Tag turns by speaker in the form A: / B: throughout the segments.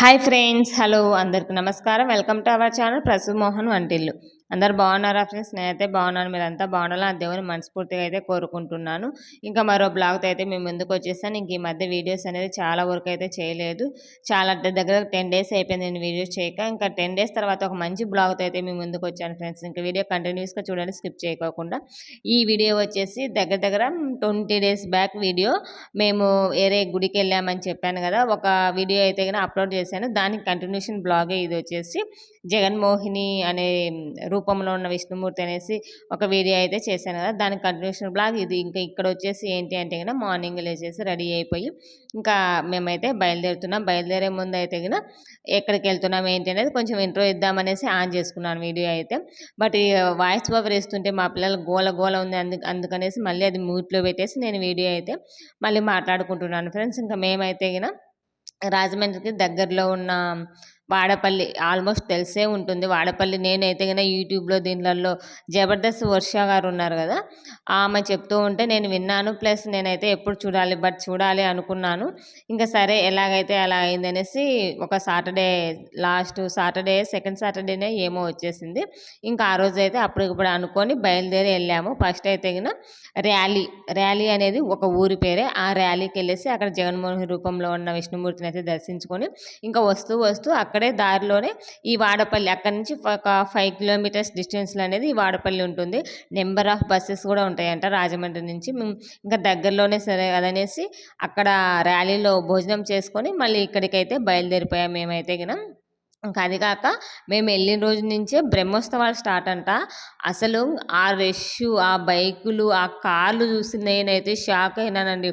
A: Hi friends hello అందరికి నమస్కారం. Welcome to our channel Prasu Mohan వంటిల్లు. అందరు బాగున్నారా ఫ్రెండ్స్? నేనైతే బాగున్నాను. మీరంతా బాగుండాలి ఆ దేవుని మనస్ఫూర్తిగా అయితే కోరుకుంటున్నాను. ఇంకా మరో బ్లాగ్తో అయితే మేము ముందుకు వచ్చేసాను ఇంక ఈ మధ్య వీడియోస్ అనేది చాలా వరకు అయితే చేయలేదు. చాలా దగ్గర టెన్ డేస్ అయిపోయింది నేను వీడియోస్ చేయక. ఇంకా టెన్ డేస్ తర్వాత ఒక మంచి బ్లాగ్తో అయితే మేము ముందుకు వచ్చాను ఫ్రెండ్స్. ఇంకా వీడియో కంటిన్యూస్గా చూడండి స్కిప్ చేయకోకుండా. ఈ వీడియో వచ్చేసి దగ్గర దగ్గర ట్వంటీ డేస్ బ్యాక్ వీడియో. మేము వేరే గుడికి వెళ్ళామని చెప్పాను కదా ఒక వీడియో అయితే కానీ అప్లోడ్ చేశాను. దానికి కంటిన్యూషన్ బ్లాగే ఇది వచ్చేసి జగన్మోహిని అనే రూపంలో ఉన్న విష్ణుమూర్తి అనేసి ఒక వీడియో అయితే చేశాను కదా దాని కంటిన్యూషన్ బ్లాగ్ ఇది. ఇంకా ఇక్కడ వచ్చేసి ఏంటి అంటే కన్నా మార్నింగ్ లేచేసి రెడీ అయిపోయి ఇంకా మేమైతే బయలుదేరుతున్నాం. బయలుదేరే ముందు అయితే కన్నా ఎక్కడికి వెళ్తున్నాం ఏంటి అనేది కొంచెం ఇంట్రో ఇద్దామనేసి ఆన్ చేసుకున్నాను వీడియో అయితే. బట్ వాయిస్ ఓవర్ ఇస్తుంటే మా పిల్లలు గోల గోల ఉంది అందు అందుకనేసి మళ్ళీ అది మ్యూట్లో పెట్టేసి నేను వీడియో అయితే మళ్ళీ మాట్లాడుకుంటున్నాను. ఫ్రెండ్స్ ఇంకా మేమైతే కన్నా రాజమండ్రికి దగ్గరలో ఉన్న వాడపల్లి ఆల్మోస్ట్ తెలిసే ఉంటుంది. వాడపల్లి నేనైతే కనుక యూట్యూబ్లో దీనిలలో జబర్దస్త్ వర్ష గారు ఉన్నారు కదా ఆమె చెప్తూ ఉంటే నేను విన్నాను. ప్లస్ నేనైతే ఎప్పుడు చూడాలి బట్ చూడాలి అనుకున్నాను. ఇంకా సరే ఎలాగైతే అలా అయిందనేసి ఒక సాటర్డే లాస్ట్ సాటర్డే సెకండ్ సాటర్డేనే ఏమో వచ్చేసింది. ఇంకా ఆ రోజు అయితే అప్పటికప్పుడు అనుకొని బయలుదేరి వెళ్ళాము. ఫస్ట్ అయితే కనుక ర్యాలీ ర్యాలీ అనేది ఒక ఊరి పేరే. ఆ ర్యాలీకి వెళ్ళేసి అక్కడ జగన్మోహన్ రూపంలో ఉన్న విష్ణుమూర్తిని అయితే దర్శించుకొని ఇంకా వస్తూ వస్తూ అక్కడ అక్కడే దారిలోనే ఈ వాడపల్లి అక్కడ నుంచి ఒక ఫైవ్ కిలోమీటర్స్ డిస్టెన్స్లో అనేది ఈ వాడపల్లి ఉంటుంది. నెంబర్ ఆఫ్ బస్సెస్ కూడా ఉంటాయంట రాజమండ్రి నుంచి. ఇంకా దగ్గరలోనే సరే అదనేసి అక్కడ ర్యాలీలో భోజనం చేసుకొని మళ్ళీ ఇక్కడికైతే బయలుదేరిపోయాం మేమైతే కినా ఇంకా అది కాక మేము వెళ్ళిన రోజు నుంచే బ్రహ్మోత్సవాలు స్టార్ట్ అంట. అసలు ఆ రష్ ఆ బైకులు ఆ కార్లు చూసి నేనైతే షాక్ అయినానండి.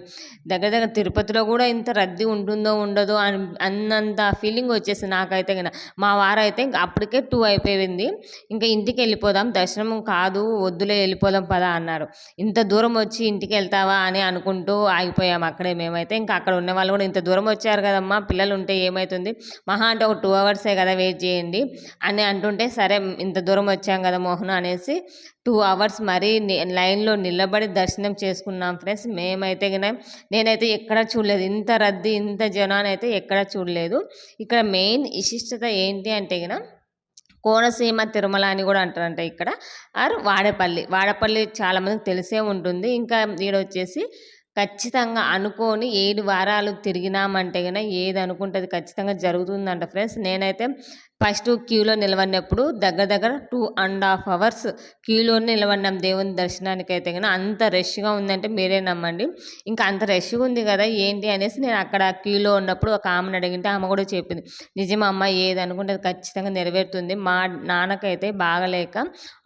A: దగ్గర దగ్గర తిరుపతిలో కూడా ఇంత రద్దీ ఉంటుందో ఉండదో అని అన్నంత ఫీలింగ్ వచ్చేసి నాకైతే కన్నా మా వారైతే ఇంకా అప్పటికే టూ అయిపోయింది. ఇంకా ఇంటికి వెళ్ళిపోదాం దర్శనం కాదు వద్దులే వెళ్ళిపోదాం పదా అన్నారు. ఇంత దూరం వచ్చి ఇంటికి వెళ్తావా అని అనుకుంటూ ఆగిపోయాం అక్కడే మేమైతే. ఇంకా అక్కడ ఉన్న వాళ్ళు కూడా ఇంత దూరం వచ్చారు కదమ్మా పిల్లలు ఉంటే ఏమవుతుంది మహా అంటే ఒక టూ అవర్సే కదా వెయిట్ చేయండి అని అంటుంటే సరే ఇంత దూరం వచ్చాం కదా మోహన్ అనేసి టూ అవర్స్ మరీ లైన్లో నిలబడి దర్శనం చేసుకున్నాం ఫ్రెండ్స్ మేమైతే కనుక నేనైతే ఎక్కడ చూడలేదు. ఇంత రద్దీ ఇంత జనాన్ని అయితే ఎక్కడ చూడలేదు. ఇక్కడ మెయిన్ విశిష్టత ఏంటి అంటే కనుక కోనసీమ తిరుమల అని కూడా అంటారంట ఇక్కడ. ఆర్ వాడపల్లి. వాడపల్లి చాలామందికి తెలిసే ఉంటుంది. ఇంకా ఈడొచ్చేసి ఖచ్చితంగా అనుకోని ఏడు వారాలు తిరిగినామంటే కనుక ఏది అనుకుంటే ఖచ్చితంగా జరుగుతుందంట ఫ్రెండ్స్. నేనైతే ఫస్ట్ క్యూలో నిలబడినప్పుడు దగ్గర దగ్గర టూ అండ్ హాఫ్ అవర్స్ క్యూలో నిలబడినాం దేవుని దర్శనానికి అయితే కానీ అంత రష్గా ఉందంటే మీరే నమ్మండి. ఇంకా అంత రష్గా ఉంది కదా ఏంటి అనేసి నేను అక్కడ క్యూలో ఉన్నప్పుడు ఒక ఆమెను అడిగింటే ఆమె కూడా చెప్పింది. నిజం అమ్మ ఏది అనుకుంటే ఖచ్చితంగా నెరవేరుతుంది. మా నాన్నకైతే బాగలేక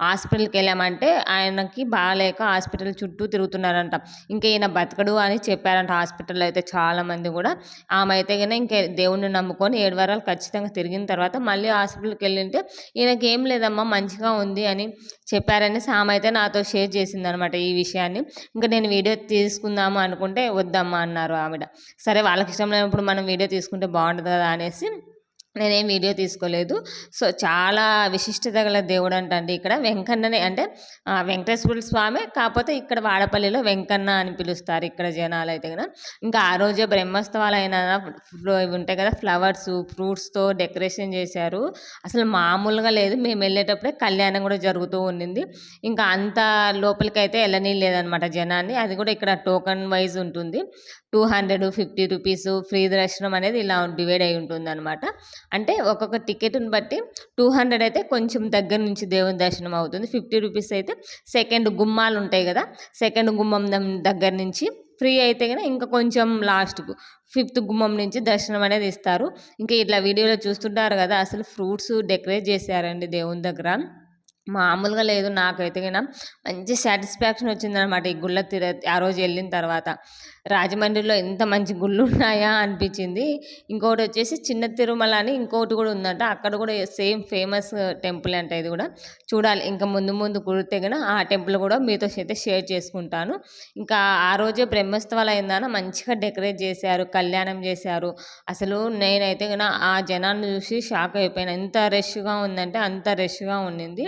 A: హాస్పిటల్కి వెళ్ళామంటే ఆయనకి బాగలేక హాస్పిటల్ చుట్టూ తిరుగుతున్నారంట. ఇంకా ఈయన బతకడు అని చెప్పారంట హాస్పిటల్లో అయితే చాలామంది కూడా. ఆమె అయితే కానీ ఇంకా దేవుణ్ణి నమ్ముకొని ఏడు వారాలు ఖచ్చితంగా తిరిగిన తర్వాత మళ్ళీ మళ్ళీ హాస్పిటల్కి వెళ్ళింటే ఈయనకి ఏం లేదమ్మా మంచిగా ఉంది అని చెప్పారని సామ్ అయితే నాతో షేర్ చేసింది అనమాట ఈ విషయాన్ని. ఇంకా నేను వీడియో తీసుకుందాము అనుకుంటే వద్దమ్మా అన్నారు ఆవిడ. సరే వాళ్ళకి ఇష్టం లేనప్పుడు మనం వీడియో తీసుకుంటే బాగుంటుంది కదా అనేసి నేనేం వీడియో తీసుకోలేదు. సో చాలా విశిష్టత గల దేవుడు అంటండి ఇక్కడ. వెంకన్ననే అంటే వెంకటేశ్వర స్వామి కాకపోతే ఇక్కడ వాడపల్లిలో వెంకన్న అని పిలుస్తారు ఇక్కడ జనాలు అయితే కదా ఇంకా ఆ రోజే బ్రహ్మోత్సవాలు అయినా ఉంటాయి కదా ఫ్లవర్స్ ఫ్రూట్స్తో డెకరేషన్ చేశారు. అసలు మామూలుగా లేదు. మేము వెళ్ళేటప్పుడే కళ్యాణం కూడా జరుగుతూ ఉండింది. ఇంకా అంత లోపలికైతే వెళ్ళనీ లేదనమాట జనాన్ని. అది కూడా ఇక్కడ టోకన్ వైజ్ ఉంటుంది. Two hundred fifty rupees free దర్శనం అనేది ఇలా డివైడ్ అయి ఉంటుంది అనమాట అంటే ఒక్కొక్క టికెట్ని బట్టి టూ హండ్రెడ్ అయితే కొంచెం దగ్గర నుంచి దేవుని దర్శనం అవుతుంది. ఫిఫ్టీ రూపీస్ అయితే సెకండ్ గుమ్మాలు ఉంటాయి కదా సెకండ్ గుమ్మం దగ్గర నుంచి ఫ్రీ అయితే కనుక ఇంకా కొంచెం లాస్ట్కు ఫిఫ్త్ గుమ్మం నుంచి దర్శనం అనేది ఇస్తారు. ఇంకా ఇట్లా వీడియోలో చూస్తుంటారు కదా అసలు ఫ్రూట్స్ డెకరేట్ చేశారండి దేవుని దగ్గర. మామూలుగా లేదు. నాకైతే మంచి సాటిస్ఫాక్షన్ వచ్చిందనమాట ఈ గుళ్ళ తిర ఆ రోజు వెళ్ళిన తర్వాత. రాజమండ్రిలో ఎంత మంచి గుళ్ళు ఉన్నాయా అనిపించింది. ఇంకొకటి వచ్చేసి చిన్న తిరుమల అని ఇంకొకటి కూడా ఉందంట. అక్కడ కూడా సేమ్ ఫేమస్ టెంపుల్ అంట ఇది కూడా. చూడాలి. ఇంకా ముందు ముందు కుడితే కన్నా ఆ టెంపుల్ కూడా మీతో అయితే షేర్ చేసుకుంటాను. ఇంకా ఆ రోజే బ్రహ్మోత్సవాలు అయిందాన మంచిగా డెకరేట్ చేశారు. కళ్యాణం చేశారు. అసలు నేనైతే కన్నా ఆ జనాన్ని చూసి షాక్ అయిపోయాను. ఎంత రష్గా ఉందంటే అంత రష్గా ఉండింది.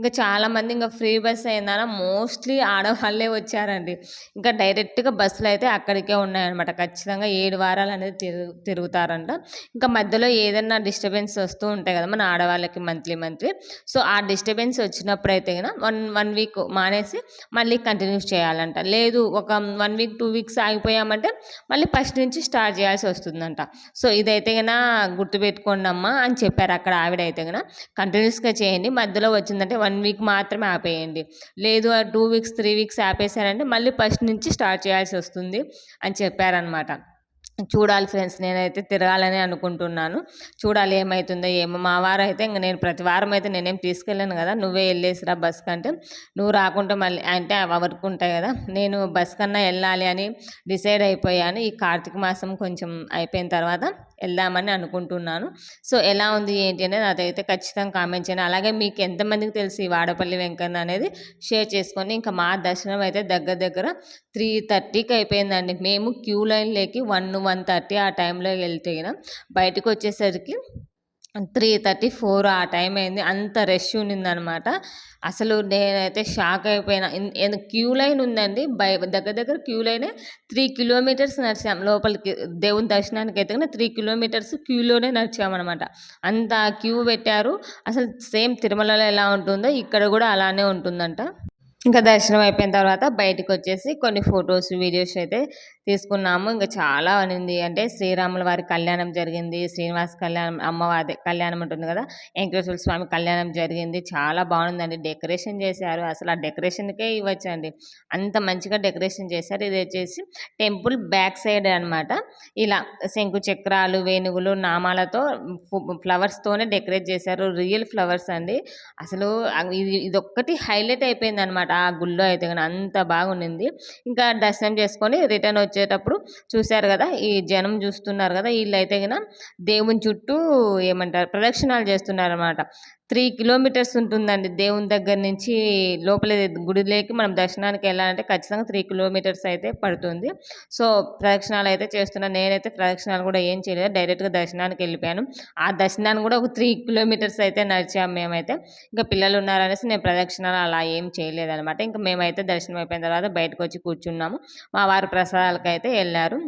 A: ఇంకా చాలామంది ఇంకా ఫ్రీ బస్ అయిందన మోస్ట్లీ ఆడవాళ్ళే వచ్చారండి. ఇంకా డైరెక్ట్గా బస్సులు అయితే అక్కడికే ఉన్నాయన్నమాట. ఖచ్చితంగా ఏడు వారాలు అనేది తిరుగు తిరుగుతారంట. ఇంకా మధ్యలో ఏదైనా డిస్టర్బెన్స్ వస్తూ ఉంటాయి కదా మన ఆడవాళ్ళకి మంత్లీ మంత్లీ. సో ఆ డిస్టర్బెన్స్ వచ్చినప్పుడు అయితే కదా వన్ వన్ వీక్ మానేసి మళ్ళీ కంటిన్యూస్ చేయాలంట. లేదు ఒక వన్ వీక్ టూ వీక్స్ ఆగిపోయామంటే మళ్ళీ ఫస్ట్ నుంచి స్టార్ట్ చేయాల్సి వస్తుందంట. సో ఇదైతే కన్నా గుర్తుపెట్టుకోండి అమ్మా అని చెప్పారు అక్కడ ఆవిడ అయితే కన్నా కంటిన్యూస్గా చేయండి. మధ్యలో వచ్చిందంటే వన్ వన్ వీక్ మాత్రమే ఆపేయండి. లేదు టూ వీక్స్ త్రీ వీక్స్ ఆపేసారంటే మళ్ళీ ఫస్ట్ నుంచి స్టార్ట్ చేయాల్సి వస్తుంది అని చెప్పారనమాట చూడాలి ఫ్రెండ్స్ నేనైతే తిరగాలని అనుకుంటున్నాను. చూడాలి ఏమవుతుందో ఏమో. మా వారు అయితే ఇంక నేను ప్రతి వారం అయితే నేనేం తీసుకెళ్ళాను కదా. నువ్వే వెళ్ళేసిరా బస్ కంటే. నువ్వు రాకుంటే మళ్ళీ అంటే వర్క్ ఉంటాయి కదా. నేను బస్ కన్నా వెళ్ళాలి అని డిసైడ్ అయిపోయాను. ఈ కార్తీక మాసం కొంచెం అయిపోయిన తర్వాత వెళ్దామని అనుకుంటున్నాను. సో ఎలా ఉంది ఏంటి అనేది అదైతే ఖచ్చితంగా కామెంట్ చేయండి. అలాగే మీకు ఎంతమందికి తెలిసి వాడపల్లి వెంకన్న అనేది షేర్ చేసుకొని ఇంకా మా దర్శనం అయితే దగ్గర దగ్గర త్రీ థర్టీకి అయిపోయిందండి. మేము క్యూ లైన్లోకి వన్ వన్ థర్టీ ఆ టైంలో వెళ్తే బయటకు వచ్చేసరికి త్రీ థర్టీ ఫోర్ ఆ టైం అయింది. అంత రష్ ఉన్నిందనమాట అసలు నేనైతే షాక్ అయిపోయినా. క్యూ లైన్ ఉందండి. బై దగ్గర దగ్గర క్యూ లైనే త్రీ కిలోమీటర్స్ నడిచాం. లోపలికి దేవుని దర్శనానికి అయితే త్రీ కిలోమీటర్స్ క్యూలోనే నడిచామన్నమాట. అంత క్యూ పెట్టారు. అసలు సేమ్ తిరుమలలో ఎలా ఉంటుందో ఇక్కడ కూడా అలానే ఉంటుందంట. ఇంకా దర్శనం అయిపోయిన తర్వాత బయటకు వచ్చేసి కొన్ని ఫొటోస్ వీడియోస్ అయితే తీసుకున్నాము. ఇంకా చాలా అనింది. అంటే శ్రీరాముల వారి కళ్యాణం జరిగింది. శ్రీనివాస్ కళ్యాణం అమ్మవారి కళ్యాణం ఉంటుంది కదా వెంకటేశ్వర స్వామి కళ్యాణం జరిగింది. చాలా బాగుందండి. డెకరేషన్ చేశారు. అసలు ఆ డెకరేషన్కే ఇవ్వచ్చండి. అంత మంచిగా డెకరేషన్ చేశారు. ఇది వచ్చేసి టెంపుల్ బ్యాక్ సైడ్ అనమాట ఇలా శంకు చక్రాలు వేణుగులు నామాలతో ఫ్లవర్స్తోనే డెకరేట్ చేశారు. రియల్ ఫ్లవర్స్ అండి. అసలు ఇది ఇదొక్కటి హైలైట్ అయిపోయింది అనమాట ఆ గుళ్ళో అయితే కానీ అంత బాగుండింది. ఇంకా దర్శనం చేసుకొని రిటర్న్ వచ్చేటప్పుడు చూశారు కదా ఈ జనం చూస్తున్నారు కదా వీళ్ళు అయితే కనుక దేవుని చుట్టూ ఏమంటారు ప్రదక్షిణాలు చేస్తున్నారు అనమాట త్రీ కిలోమీటర్స్ ఉంటుందండి. దేవుని దగ్గర నుంచి లోపల గుడిలోకి మనం దర్శనానికి వెళ్ళాలంటే ఖచ్చితంగా త్రీ కిలోమీటర్స్ అయితే పడుతుంది. సో ప్రదక్షిణాలు అయితే చేస్తున్నాను నేనైతే ప్రదక్షిణాలు కూడా ఏం చేయలేదు. డైరెక్ట్గా దర్శనానికి వెళ్ళిపోయాను. ఆ దర్శనాన్ని కూడా ఒక త్రీ కిలోమీటర్స్ అయితే నడిచాము మేమైతే. ఇంకా పిల్లలు ఉన్నారనేసి నేను ప్రదక్షిణాలు అలా ఏం చేయలేదనమాట ఇంకా మేమైతే దర్శనం అయిపోయిన తర్వాత బయటకు వచ్చి కూర్చున్నాము. మా వారు ప్రసాదాలకైతే అయితే వెళ్ళారు.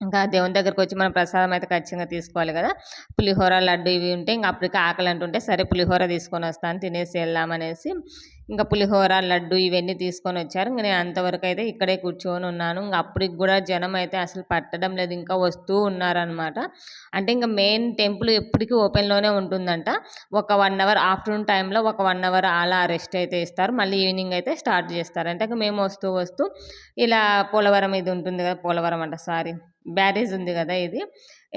A: ఇంకా దేవుని దగ్గరకు వచ్చి మనం ప్రసాదం అయితే ఖచ్చితంగా తీసుకోవాలి కదా. పులిహోర లడ్డు ఇవి ఉంటే ఇంకా అప్పటికి ఆకలి అంటుంటే సరే పులిహోర తీసుకొని వస్తాను తినేసి వెళ్దామనేసి ఇంకా పులిహోర లడ్డు ఇవన్నీ తీసుకొని వచ్చారు. నేను అంతవరకు అయితే ఇక్కడే కూర్చొని ఉన్నాను. ఇంకా అప్పటికి కూడా జనం అయితే అసలు పట్టడం లేదు. ఇంకా వస్తూ ఉన్నారనమాట అంటే ఇంకా మెయిన్ టెంపుల్ ఎప్పటికీ ఓపెన్లోనే ఉంటుందంట. ఒక వన్ అవర్ ఆఫ్టర్నూన్ టైంలో ఒక వన్ అవర్ అలా రెస్ట్ అయితే ఇస్తారు. మళ్ళీ ఈవినింగ్ అయితే స్టార్ట్ చేస్తారు. అంటే మేము వస్తూ వస్తూ ఇలా పోలవరం ఇది ఉంటుంది కదా పోలవరం అంట సారీ. బ్యారేజ్ ఉంది కదా ఇది.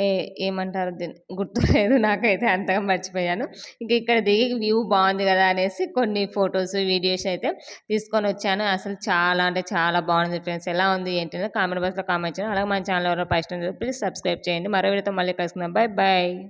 A: ఏ ఏమంటారు గుర్తులేదు. నాకైతే అంతగా మర్చిపోయాను. ఇంక ఇక్కడ దిగి వ్యూ బాగుంది కదా అనేసి కొన్ని ఫొటోస్ వీడియోస్ అయితే తీసుకొని వచ్చాను. అసలు చాలా అంటే చాలా బాగుంది ఫ్రెండ్స్. ఎలా ఉంది ఏంటంటే కామెంట్ బాక్స్లో కామెంట్ చేయండి. అలాగే మన ఛానల్ ఎవరో ఫస్ట్ ప్లీజ్ సబ్స్క్రైబ్ చేయండి. మరో వీడియోతో మళ్ళీ కలుసుకుందాం. Bye bye